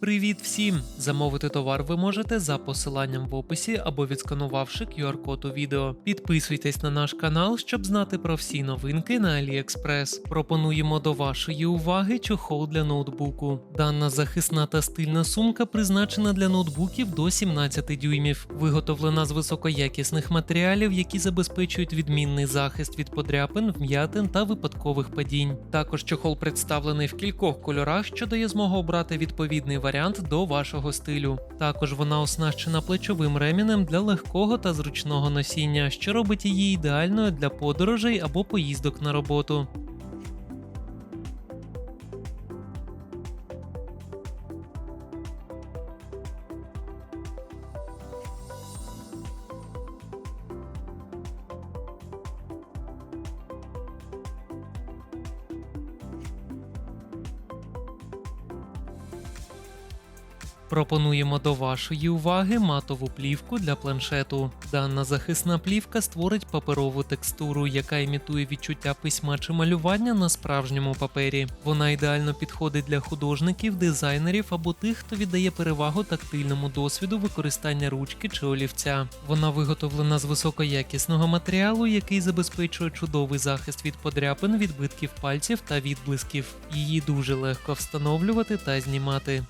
Привіт всім! Замовити товар ви можете за посиланням в описі або відсканувавши QR-код у відео. Підписуйтесь на наш канал, щоб знати про всі новинки на AliExpress. Пропонуємо до вашої уваги чохол для ноутбуку. Дана захисна та стильна сумка призначена для ноутбуків до 17 дюймів, виготовлена з високоякісних матеріалів, які забезпечують відмінний захист від подряпин, вм'ятин та випадкових падінь. Також чохол представлений в кількох кольорах, що дає змогу обрати відповідний варіант до вашого стилю. Також вона оснащена плечовим ремінем для легкого та зручного носіння, що робить її ідеальною для подорожей або поїздок на роботу. Пропонуємо до вашої уваги матову плівку для планшету. Дана захисна плівка створить паперову текстуру, яка імітує відчуття письма чи малювання на справжньому папері. Вона ідеально підходить для художників, дизайнерів або тих, хто віддає перевагу тактильному досвіду використання ручки чи олівця. Вона виготовлена з високоякісного матеріалу, який забезпечує чудовий захист від подряпин, відбитків пальців та відблисків. Її дуже легко встановлювати та знімати.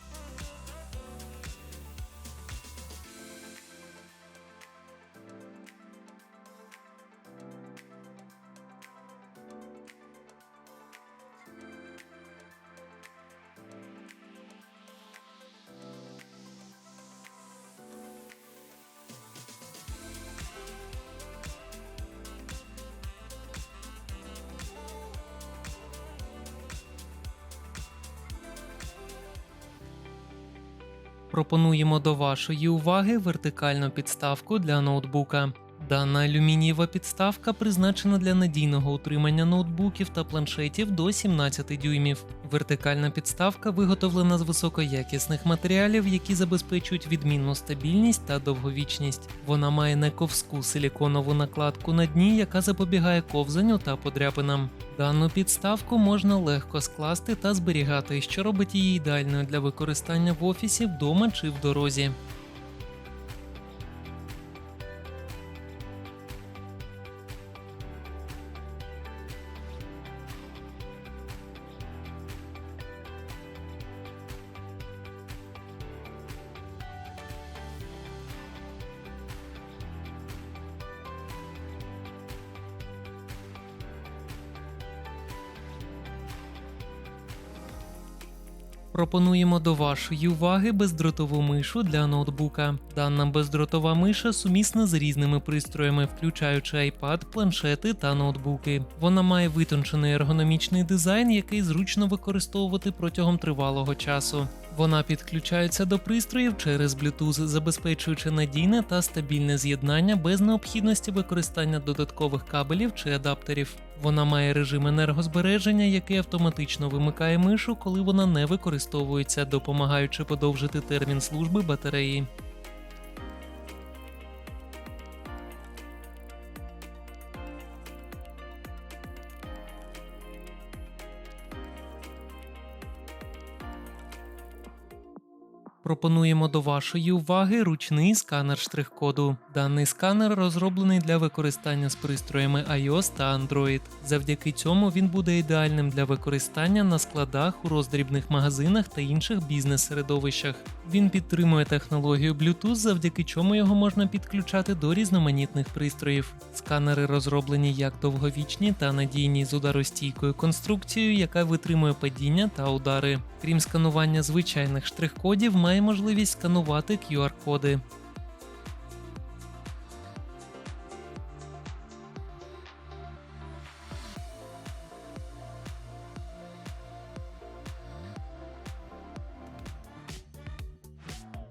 Пропонуємо до вашої уваги вертикальну підставку для ноутбука. Дана алюмінієва підставка призначена для надійного утримання ноутбуків та планшетів до 17 дюймів. Вертикальна підставка виготовлена з високоякісних матеріалів, які забезпечують відмінну стабільність та довговічність. Вона має нековську силіконову накладку на дні, яка запобігає ковзанню та подряпинам. Дану підставку можна легко скласти та зберігати, що робить її ідеальною для використання в офісі, вдома чи в дорозі. Пропонуємо до вашої уваги бездротову мишу для ноутбука. Дана бездротова миша сумісна з різними пристроями, включаючи iPad, планшети та ноутбуки. Вона має витончений ергономічний дизайн, який зручно використовувати протягом тривалого часу. Вона підключається до пристроїв через Bluetooth, забезпечуючи надійне та стабільне з'єднання без необхідності використання додаткових кабелів чи адаптерів. Вона має режим енергозбереження, який автоматично вимикає мишу, коли вона не використовується, допомагаючи подовжити термін служби батареї. Пропонуємо до вашої уваги ручний сканер штрих-коду. Даний сканер розроблений для використання з пристроями iOS та Android. Завдяки цьому він буде ідеальним для використання на складах, у роздрібних магазинах та інших бізнес-середовищах. Він підтримує технологію Bluetooth, завдяки чому його можна підключати до різноманітних пристроїв. Сканери розроблені як довговічні та надійні з ударостійкою конструкцією, яка витримує падіння та удари. Крім сканування звичайних штрих-кодів, має можливість сканувати QR-коди.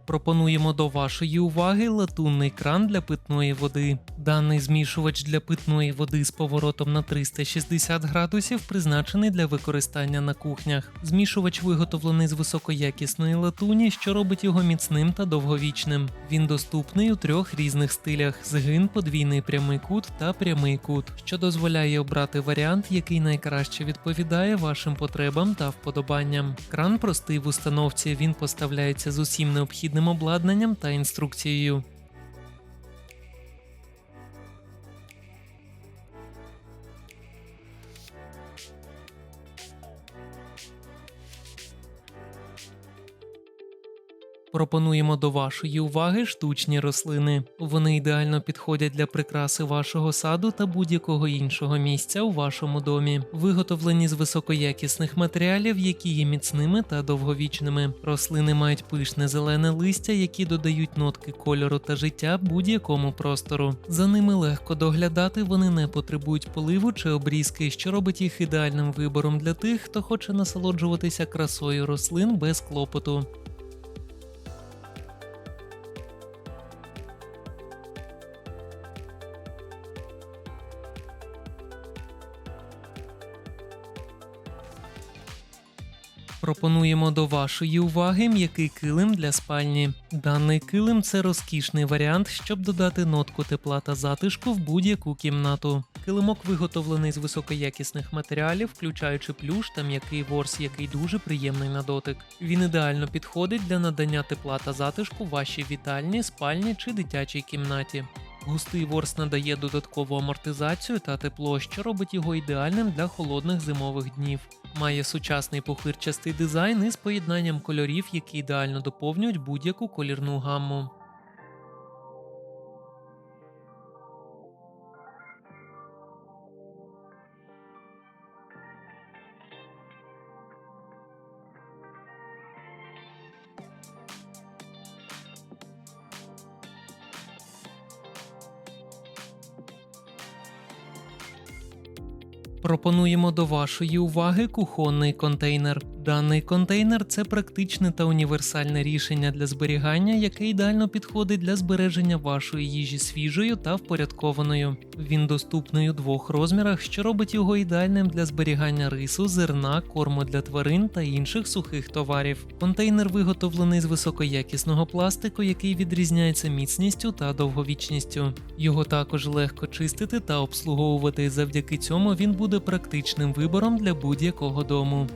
Пропонуємо до вашої уваги латунний кран для питної води. Даний змішувач для питної води з поворотом на 360 градусів призначений для використання на кухнях. Змішувач виготовлений з високоякісної латуні, що робить його міцним та довговічним. Він доступний у трьох різних стилях: згин, подвійний прямий кут та прямий кут, що дозволяє обрати варіант, який найкраще відповідає вашим потребам та вподобанням. Кран простий в установці. Він поставляється з усім необхідним обладнанням та інструкцією. Пропонуємо до вашої уваги штучні рослини. Вони ідеально підходять для прикраси вашого саду та будь-якого іншого місця у вашому домі. Виготовлені з високоякісних матеріалів, які є міцними та довговічними. Рослини мають пишне зелене листя, які додають нотки кольору та життя будь-якому простору. За ними легко доглядати, вони не потребують поливу чи обрізки, що робить їх ідеальним вибором для тих, хто хоче насолоджуватися красою рослин без клопоту. Пропонуємо до вашої уваги м'який килим для спальні. Даний килим це розкішний варіант, щоб додати нотку тепла та затишку в будь-яку кімнату. Килимок виготовлений з високоякісних матеріалів, включаючи плюш та м'який ворс, який дуже приємний на дотик. Він ідеально підходить для надання тепла та затишку вашій вітальні, спальні чи дитячій кімнаті. Густий ворс надає додаткову амортизацію та тепло, що робить його ідеальним для холодних зимових днів. Має сучасний похирчастий дизайн із поєднанням кольорів, які ідеально доповнюють будь-яку колірну гамму. Пропонуємо до вашої уваги кухонний контейнер. Даний контейнер це практичне та універсальне рішення для зберігання, яке ідеально підходить для збереження вашої їжі свіжою та впорядкованою. Він доступний у двох розмірах, що робить його ідеальним для зберігання рису, зерна, корму для тварин та інших сухих товарів. Контейнер виготовлений з високоякісного пластику, який відрізняється міцністю та довговічністю. Його також легко чистити та обслуговувати. Завдяки цьому він буде практичним вибором для будь-якого дому.